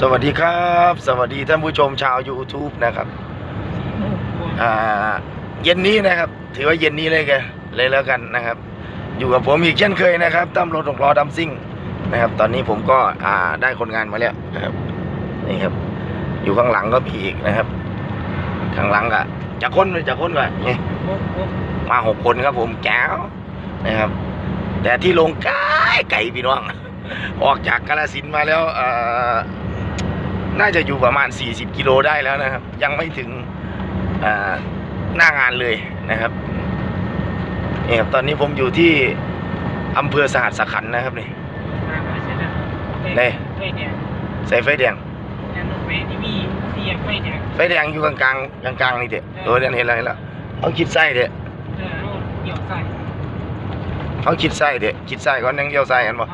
สวัสดีครับ สวัสดีท่านผู้ชมชาว YouTube นะครับอ่าเย็นนี้นะครับ ถือว่าเย็นนี้เลยกันเลยแล้วกันนะครับ อยู่กับผมอีกเช่นเคยนะครับตั้มรถหกล้อดำซิ่งนะครับ ตอนนี้ผมก็อ่าได้คนงานมาแล้วนะครับนี่ครับ อยู่ข้างหลังก็มีอีกนะครับ ข้างหลังก็จะค้นจะค้นก่อนนี่มาหกคนครับผมแก้วนะครับ แต่ที่ลงไก่ไก่พี่น้อง ออกจากกาลสินมาแล้วเอ่อ น่าจะอยู่ประมาณ 40 กิโลได้แล้วนะครับ ยังไม่ถึงเอ่อหน้างานเลยนะครับนี่ครับตอนนี้ผมอยู่ที่อำเภอสหัสขันธ์นะครับนี่นี่ใส่ไฟแดงไฟแดงอยู่กลางกลางกลางกลางๆนี่เด็ดเออเดี๋ยวเห็นแล้วเห็นแล้วเขาคิดไส้เด็ดเขาคิดไส้เด็ดคิดไส้ก่อนยังเยี่ยวไส้กันบ่เพ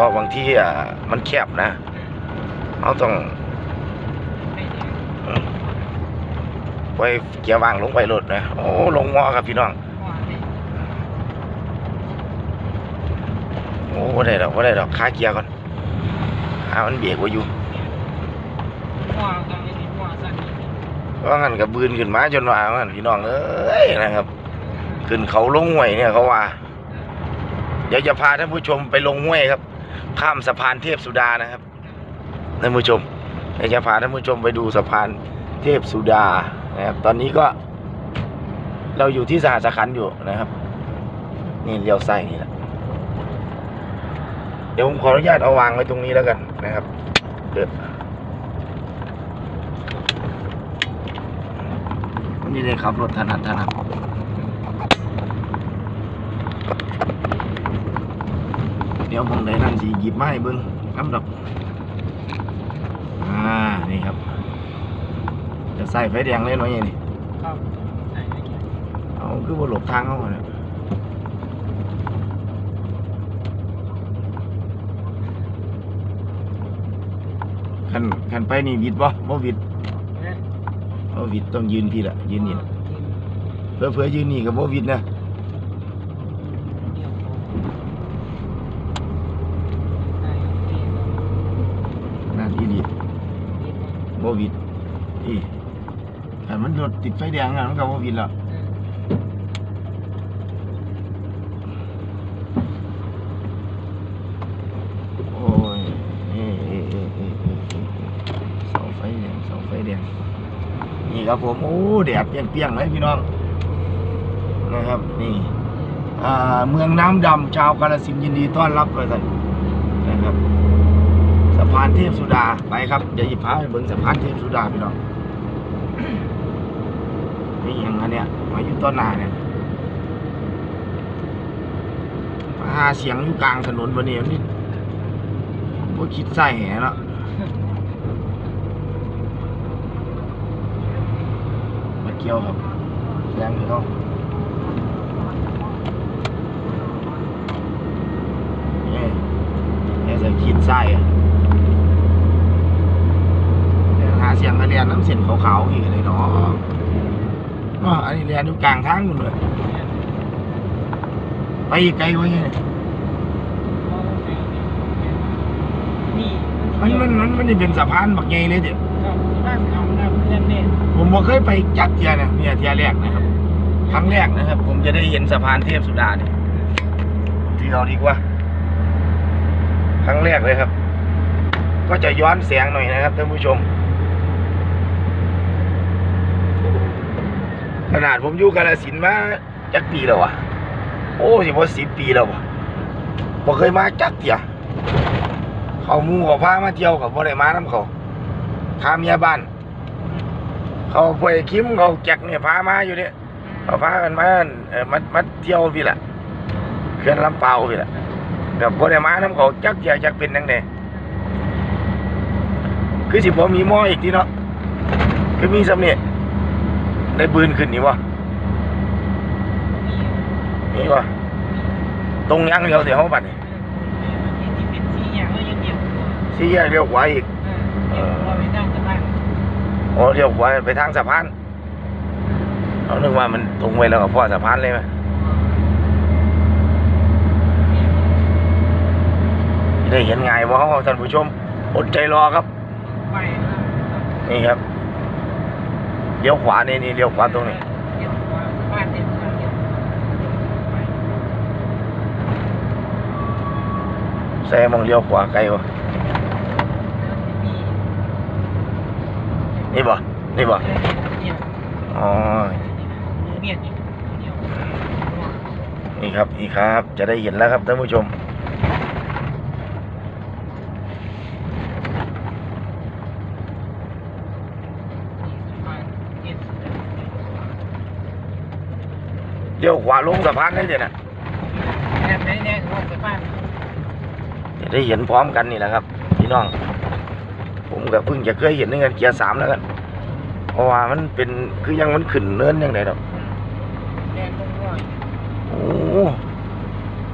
ราะบางที่อะมันแคบนะเขาต้องไปเกียร์วางลงไปรถนะโอ้ลงงอครับพี่น้องโอ้บ่ได้ดอกบ่ได้ดอกคาเกียร์ก่อนหามันเบรกไว้อยู่ว่างั้นกับบืนขึ้นมาจนว่าว่างั้นพี่น้องเอ้ยนะครับ ขึ้นเขาลงห้วยเนี่ยเขาว่าเดี๋ยวจะพาท่านผู้ชมไปลงห้วยครับ ข้ามสะพานเทพสุดานะครับท่านผู้ชมเดี๋ยวจะพาท่านผู้ชมไปดูสะพานเทพสุดานะครับ ตอนนี้ก็ เราอยู่ที่สหสขันอยู่นะครับ นี่เลี้ยวไส้นี่แหละเดี๋ยวผมขออนุญาตเอาวางไว้ตรงนี้แล้วกันนะครับเกิดนี่เลยครับรถถนัดถนัด เดี๋ยวผมได้นั่นสิหยิบมาให้เบิ้งน้ำดอกอ่านี่ครับ จะใส่ไฟแดงเลยหน่อยนี่เอาคือว่าหลบทางเขาเนี่ยขันขันไปนี่วิดบ่บ่วิดบ่วิดต้องยืนพี่ละยืนนี่ละเพื่อเพื่อยืนนี่กับบ่วิดนะนั่นอีหลี บวิดอีขันมันรถติดไฟแดงอะมันก็บวิดแล้วโอ้ยเอ๊ะเอ๊ะเอ๊ะเอ๊ะเสาไฟแดงเสาไฟแดงนี่ครับผมโอ้แดดเปรี้ยงๆเลยพี่น้องนะครับนี่เมืองน้ำดำชาวกาฬสินยินดีต้อนรับเลยท่านนะครับะพานเทพสุดาไปครับเดี๋ยวหยิบพาไปเบิ่งสะพานเทพสุดาพี่น้องนี่อย่างนั้นเนี่ยมาอยู่ต้นนาเนี่ยมาหาเสียงอยู่กลางถนนวันนี้นี่ว่าคิดใส่แหแล้วมาเกี่ยวครับแรงเขาเนี่ยเนี่ยจะคิดใส่อะเดี๋ยวหา เสียงมาเรียนน้ำเส้นขาวๆอีกเลยเนาะเนาะอันนี้เรียนอยู่กลางทางอยู่เลย ไปอีกไกลกว่านี้มันมันมันมันนี่เป็นสะพานบักใหญ่เลยเด็ผมบ่เคยไปจักเทียนะเนี่ยเทียแรกนะครับ ครั้งแรกนะครับ ผมจะได้เห็นสะพานเทพสุดาเนี่ยที่เราดีกว่า ครั้งแรกเลยครับ ก็จะย้อนแสงหน่อยนะครับท่านผู้ชม ขนาดผมอยู่กาลสินมาจักปีแล้ววะโอ้สิบ่สิบปีแล้ววะบ่เคยมาจักเทียเขามูเขาพามาเที่ยวกับบ่ได้มาน้ำเขาพาเมียบ้าน เขาไปคิมเขาแจกเนี่ยพามาอยู่เนี่ยเขาพากันมาเออมามาเที่ยวพี่ละเขื่อนลำเปาพี่ละแบบบ่ได้มาน้ำเขาจักอยากจักเป็นจังไดคือสิบ่มีหม้ออีกทีเนาะคือมีสำเนีย ได้บืนขึ้นนี่วะนี่วะตรงยังเดียวเสียเขาบัดนี่สี่แยกเลี้ยวขวาอีกโอ้เลี้ยวขวาไปทางสะพานเขานึกว่ามันตรงไปแล้วก็พอสะพานเลยไหมได้เห็นไงายบ่เฮาท่านผู้ชม อดใจรอครับ นี่ครับ เลี้ยวขวานี่นี่เลี้ยวขวาตรงนี้เดี๋ยวว่าบ้านเด็กบ้านเดียวไปแซมองเลี้ยวขวาไกลวะนี่บ่ นี่บ่ อ๋อมือเมียนอยู่เดียวนี่ครับ นี่ครับ จะได้เห็นแล้วครับท่านผู้ชม เลี้ยวขวาลงสะพานได้เดี๋ยนะแอบไหนเนี่ยว่าไปบ้านจะได้เห็นพร้อมกันนี่แหละครับ พี่น้อง ผมก็เพิ่งจะเคยเห็นในงินเกียร์สามแล้วกันเพราะว่ามันเป็นคือยังมันขึ้นเนินยังไงดอกแดนลงร้อยโอ้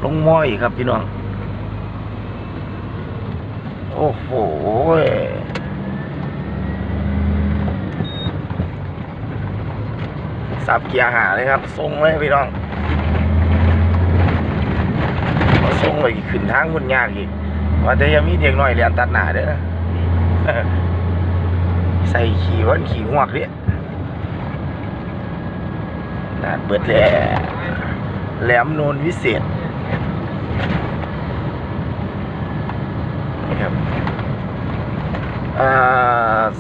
ลงม้อยครับพี่น้อง โอ้โห สับเกียร์หาเลยครับทรงเลยพี่น้องพอทรงเลยขึ้นทางคนยากอีกว่าแต่ยังมีเด็กน้อยเรียนตัดหนาเด้อใส่ขี่วันขี่หวกเนี่ยนาดเบิดแหล่แหลมโนนวิเศษนี่ครับ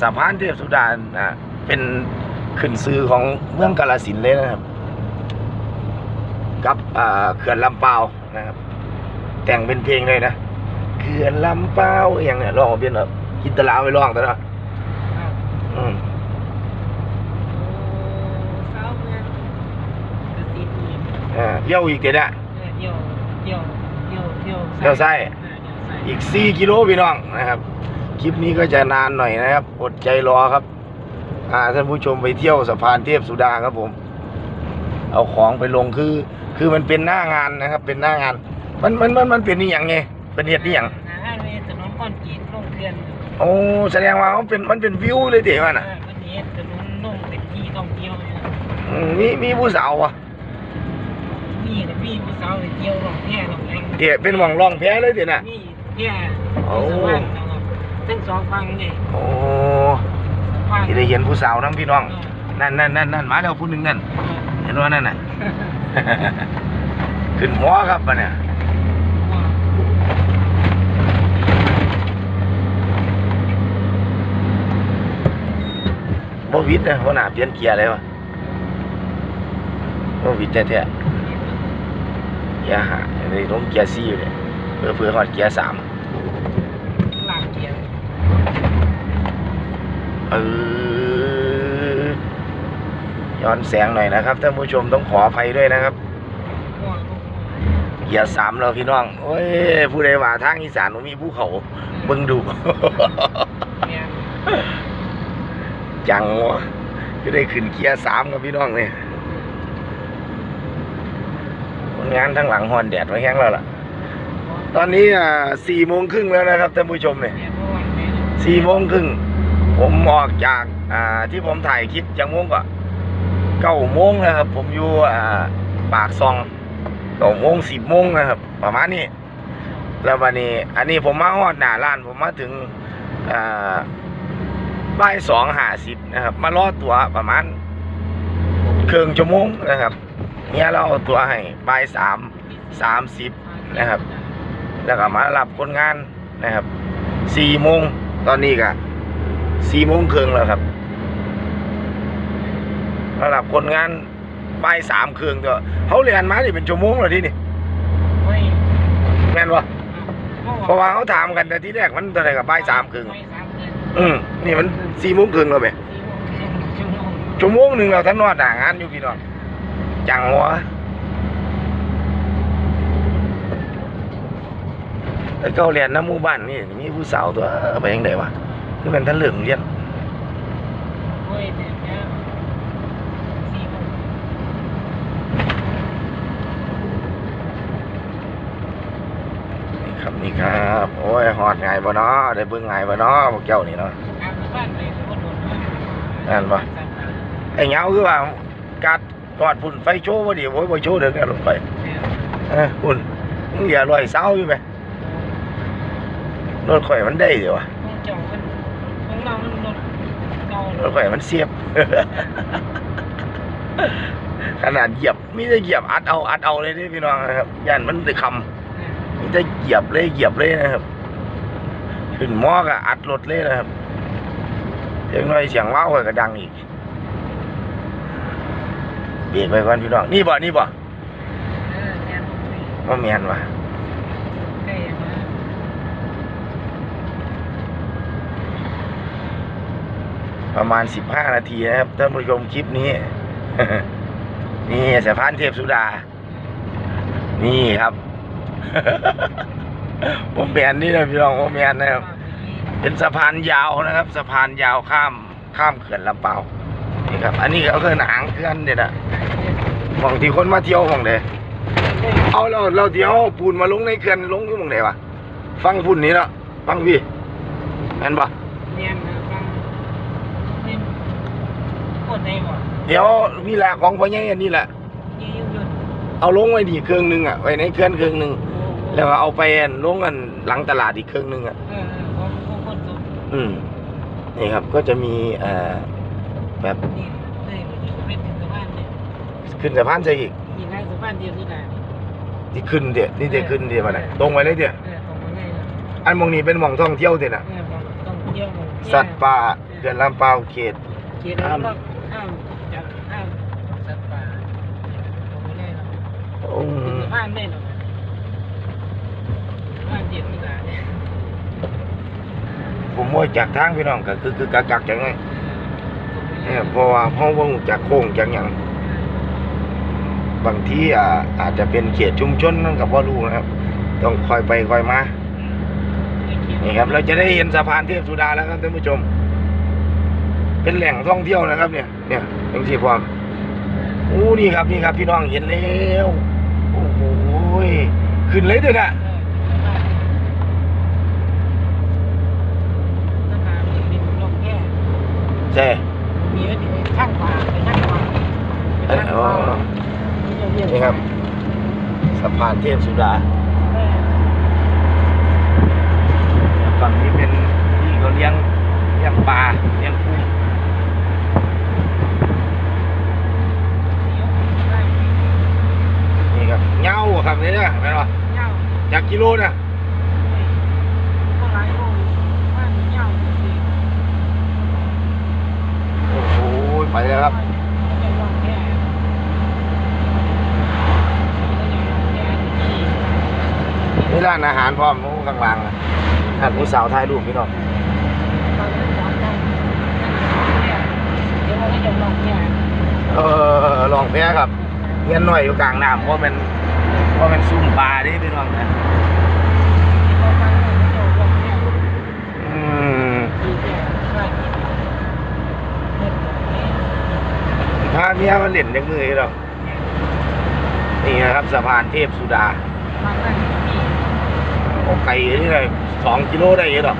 สะพานเทพสุดานเป็น ขึ้นซื้อของเมืองกาลสินธุ์เลยนะครับ กับอ่าเขื่อนลำเปาวนะครับ แต่งเป็นเพลงเลยนะเขื่อนลำเปาวอหย่างเนี่ยร้องเอาเป็นแบบคิดตะลาวไปร้องแต่ละอืมสาวเมืองกระสีอีกอ่าเลี้ยวอีกเดี๋ยวนะเดี่ยวเดี่ยวเดี่ยวเดี่ยวเลี้ยวซ้ายเดี่ยวซ้ายอีก4กิโลพี่น้องนะครับ คลิปนี้ก็จะนานหน่อยนะครับ อดใจรอครับ อ่าท่านผู้ชมไปเที่ยวสะพานเทพสุดาครับผม เอาของไปลงคือ คือมันเป็นหน้างานนะครับ เป็นหน้างาน มันมันมันมันเป็นนี่อย่างไงเป็นเหตุนี่อย่างหาห้าเมตรถนนก้อนกรีดลงเกลือนโอ้แสดงว่าเขาเป็นมันเป็นวิวเลยเดี๋ยวน่ะเออวันนี้ถนนลงเป็นที่ท่องเที่ยวเลยนะอืมมีมีผู้สาวอะมีนะพี่ผู้สาวไปเที่ยวลองแพร่ลองแรงเดี๋ยวเป็นหวังร่องแพ้เลยเดี๋ยวน่ะนี่แพร่โอ้ที่สว่างนะครับทั้งสองฝั่งนี่โอ้ฝั่ง ที่ได้เห็นผู้สาวทั้งพี่น้องเออนั่นนั่นนั่นนั่นมาแล้วผู้หนึ่งนั่นเออเห็นว่านั่นน่ะ ขึ้นหมอครับมันเนี่ยว่าบ่วิดนะหัวหน้าเปลี่ยนเกียร์เลยวะบ่วิดแท้ๆเกียร์ห้าเลยลงเกียร์สี่อยู่เลยเพื่อเพื่อฮอดเกียร์สาม หลังเกียร์ เออย้อนแสงหน่อยนะครับท่านผู้ชมต้องขออภัยด้วยนะครับว่าลูกเกียร์สามแล้วพี่น้องโอ้ยผู้ใดว่าทางอีสานมีภูเขาเบิ่งดูจังวะก็ได้ขึ้นเกียร์สามกับพี่น้องเนี่ยผลงานทั้งหลังฮอนแดดไว้แห้งแล้วล่ะ ตอนนี้อ่าสี่โมงครึ่งแล้วนะครับท่านผู้ชมเนี่ยสี่โมงครึ่ง ผมออกจากอ่าที่ผมถ่ายคลิปจากโมงก็เก้าโมงนะครับ ผมอยู่อ่าปากซองเก้าโมงสิบโมงนะครับ ประมาณนี้ แล้ววันนี้ อันนี้ผมมาฮอดหน้าร้าน ผมมาถึงอ่าบ่ายสองห้าสิบนะครับ มารอตัวประมาณครึ่งชั่วโมงนะครับเนี่ยเราเอาตัวให้บ่ายสามสามสิบนะครับ แล้วก็มารับคนงานนะครับสี่โมงตอนนี้ก็ สี่โมงครึ่งแล้วครับมารับคนงานบ่ายสามครึ่งตัวเขาเรียนมานี่เป็นชั่วโมงแล้วที่นี่เฮ้ยแม่นวะเพราะว่าเขาถามกันแต่ที่แรกมันเท่าไหร่กับบ่ายสามครึ่งบ่ายสามครึ่งอืมนี่มันสี่โมงครึ่งแล้วเว้ยสี่โมงครึ่งชั่วโมงชั่วโมงหนึ่งเราท่านนอดหน้างานอยู่พี่น้องจังวะไอ้เก้าเรียนน้ำหมู่บ้านนี่มีผู้สาวตัวเอาไปยังไงวะ คือเป็นท่านเหลืองเรียนเฮ้ยเนี่ยนี่ครับนี่ครับ โอ้ยหอดไงบ่เนาะได้เบิ่งไงบ่เนาะพวกเจ้านี่เนาะนั่นปะไอ้เงาคือว่ากัดกอดพุ่นไฟโชว์บ่ดีโอ้ยบ่โชว์เด้อแกลงไปเออพุ่นมึงอย่าลอยเศร้าอยู่ไหมรถข่อยมันได้เดี๋ยววะ เจ้ามันของเรามันรถเก่ารถข่อยมันเสียบ ขนาดเหยียบไมแต่ได้เหยียบอัดเอาอัดเอาเลยนี่พี่น้องนะครับย่านมันได้คำไมแต่ได้เหยียบเลยเหยียบเลยนะครับขึ้นหมอกอะอัดรถเลยนะครับเสียงน้อยเสียงว้าวข่อยก็ดังอีกเบรกไปก่อนพี่น้องนี่บ่นี่บ่เออแทนว่าแมนว่ะ ใกล้มา ประมาณสิบห้านาทีนะครับท่านผู้ชมคลิปนี้ นี่สะพานเทพสุดา นี่ครับผมแมนนี่นะพี่น้องผมแมนนะครับ เป็นสะพานยาวนะครับสะพานยาวข้ามข้ามเขื่อนลำเปานี่ครับ อันนี้ก็คือหางเขื่อนเนี่ยนะหมองที่คนมาเที่ยวหมองเดเอาเราเราเที่ยวปูนมาลงในเขื่อนลงที่มองเดวะฟังพุ่นนี้เนาะฟังพี่แม่นปะ เนียนนะฟังนี่ กดได้บ่เดี๋ยวนี่แหละของพ่อใหญ่อันนี้แหละยี่ยุ่งยุ่งเอาลงไว้ดีเครื่องหนึงอะไว้ในเขื่อนเครื่องหนึงแล้วก็เอาไปอันลงกันหลังตลาดอีกเครื่องหนึงอะเออเออของของคนสุดอืมนี่ครับก็จะมีเอ่อแบบนี่เลยเป็นถึงสะพานเนี่ยขึ้นสะพานใจอีกมีทางสะพานเดียวสุดาที่ขึ้นเดี๋ยวนี่เดี๋ยวขึ้นเดี๋ยวมาไหนตรงไปเลยเดี๋ยวเออตรงมาเลยนะอันหมองนี้เป็นหมองท่องเที่ยวเดี๋ยวนะเออต้องเที่ยวหมู่เที่ยวสัตว์ป่าเขื่อนลำเปาเขต เขียนแล้วก็ ห้ามจับห้ามสัตว์ป่าตรงมาเลยเนาะอืมสะพานได้เนาะสะพานเดียวสุดาผมว่าจากทางพี่น้องก็คือคือกักกักจังไงเนี่ยเพราะว่าห้องว่างจากโค้งจากอย่างบางที่อ่าอาจจะเป็นเขตชุมชนนั่นกับพ่อรู้นะครับ ต้องคอยไปคอยมานี่ครับ เราจะได้เห็นสะพานเทพสุดาแล้วครับท่านผู้ชม เป็นแหล่งท่องเที่ยวนะครับ เนี่ย เนี่ยยังที่พร้อมอู้นี่ครับนี่ครับพี่น้องเห็นแล้วโอ้โหยขึ้นเลยเด้อนะใช่มีไว้ถึงข้างขวาไปข้างขวาเอออ๋อนี่ครับสะพานเทพสุดาฝั่งนี้เป็นที่เขาเลี้ยงเลี้ยงปลาเลี้ยงกุ้งนี่ครับ เงาอะครับนี่นะเห็นปะจากกิโลนะโอ้โหไปแล้วครับนี่ร้านอาหารพร้อมโอ้ข้างล่างนะท่านผู้สาวถ่ายรูปพี่น้องเออลองแพ้ครับเงี้ยหน่อยอยู่กลางน้ำเพราะมัน เพราะมันซุ่มปลาดิพี่น้องนะอืมพาเมียมาเล่นจังมือหรอกนี่นะครับสะพานเทพสุดาโอ้ไก่นี่เลยสองกิโลได้เยอะหรอก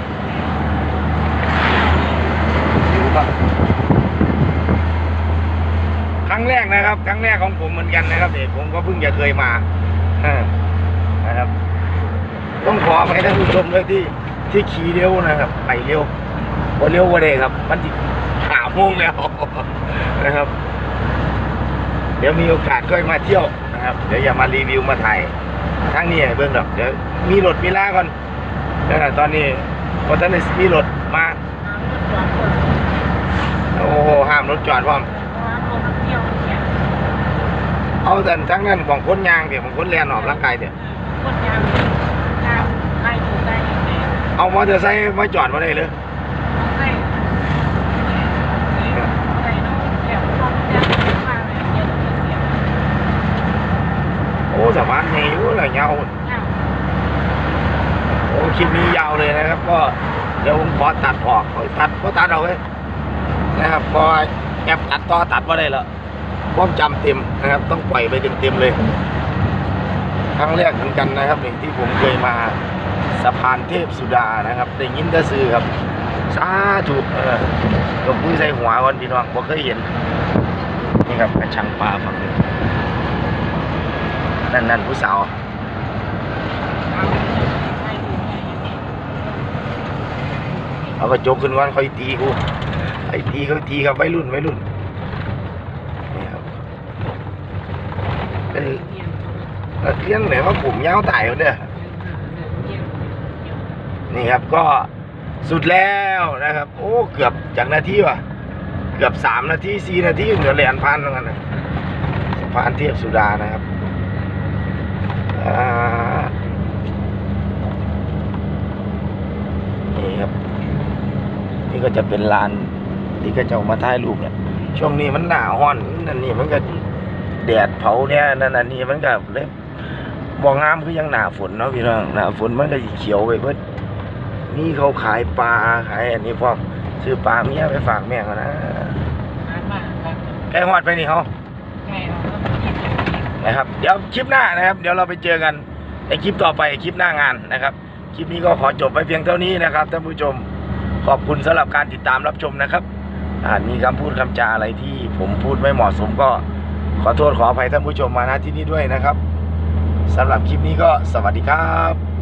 อยู่ปะครั้งแรกนะครับ ครั้งแรกของผมเหมือนกันนะครับเด็กผมก็เพิ่งจะเคยมาเออ นะครับ ต้องขอไปท่านผู้ชมด้วยที่ที่ขี่เร็วนะครับ ไปเร็วว่าเร็วว่าเด้ครับ มันจิหาโมงแล้วนะครับ เดี๋ยวมีโอกาสค่อยมาเที่ยวนะครับ เดี๋ยวอย่ามารีวิวมาถ่ายทั้งนี้เบื้องดอกเดี๋ยวมีรถมีลาก่อนนะครับตอนนี้พอท่านี้มีรถมาโอ้โหห้ามรถจอดพร้อม เอาแต่ทั้งนั้นของคนยางเดี๋ยวของคนแลนออกร่างกายเดี๋ยวเอามอเตอร์ไซค์มาจอดมาได้เลยโอ้สะพานใหญ่อยู่เลยยาวโอ้คลิปนี้ยาวเลยนะครับ ก็เดี๋ยวผมขอตัดออกขอตัดก็ตัดเอาไว้นะครับพอแอปตัดต่อตัดมาได้แล้ว ความจำเต็มนะครับ ต้องปล่อยไปเต็มๆเลย ครั้งแรกเหมือนกันนะครับนี่ที่ผมเคยมาสะพานเทพสุดานะครับได้ยินแต่ซื้อครับสาธุเออหลวงพ่อใส่หัวก่อนพี่น้องบ่เคยเห็นนี่ครับกระชังปลาฝั่งนี้นั่นนั่นผู้สาวเอากระจกขึ้นก่อนคอยตีกูไอ้ตีเขาตีครับวัยรุ่นวัยรุ่นครับ เป็นเยี่ยมนักเรียนไหนว่าผมยาวตายอยู่เนี่ยเยี่ยมนี่ครับก็สุดแล้วนะครับ โอ้เกือบจากนาทีว่ะ เกือบสามนาทีสี่นาทีเหลือเหรียญพันแล้วกันนะสะพานเทียบสุดานะครับนี่ครับ นี่ก็จะเป็นลานที่ก็จะมาถ่ายรูปเนี่ยช่วงนี้มันหนาห้อนนั่นนี่มันก็ แดดเผาเนี่ยนั่นน่ะนี่มันก็เลยมองงามคือยังหนาฝนเนาะพี่น้องหนาฝนมันก็สิเขียวไปเบิดนี่เขาขายปลาขายอันนี้พร้อมซื้อปลาเมียไปฝากแม่เขานะมากมากครับใกล้ฮอดไปนี่เขาใช่ครับต้องกินอย่างนี้นะครับ เดี๋ยวคลิปหน้านะครับ เดี๋ยวเราไปเจอกันในคลิปต่อไปคลิปหน้างานนะครับ คลิปนี้ก็ขอจบไปเพียงเท่านี้นะครับท่านผู้ชมขอบคุณสำหรับการติดตามรับชมนะครับอาจมีคำพูดคำจาอะไรที่ผมพูดไม่เหมาะสมก็ ขอโทษขออภัยท่านผู้ชมมาณที่นี้ด้วยนะครับสำหรับคลิปนี้ก็สวัสดีครับ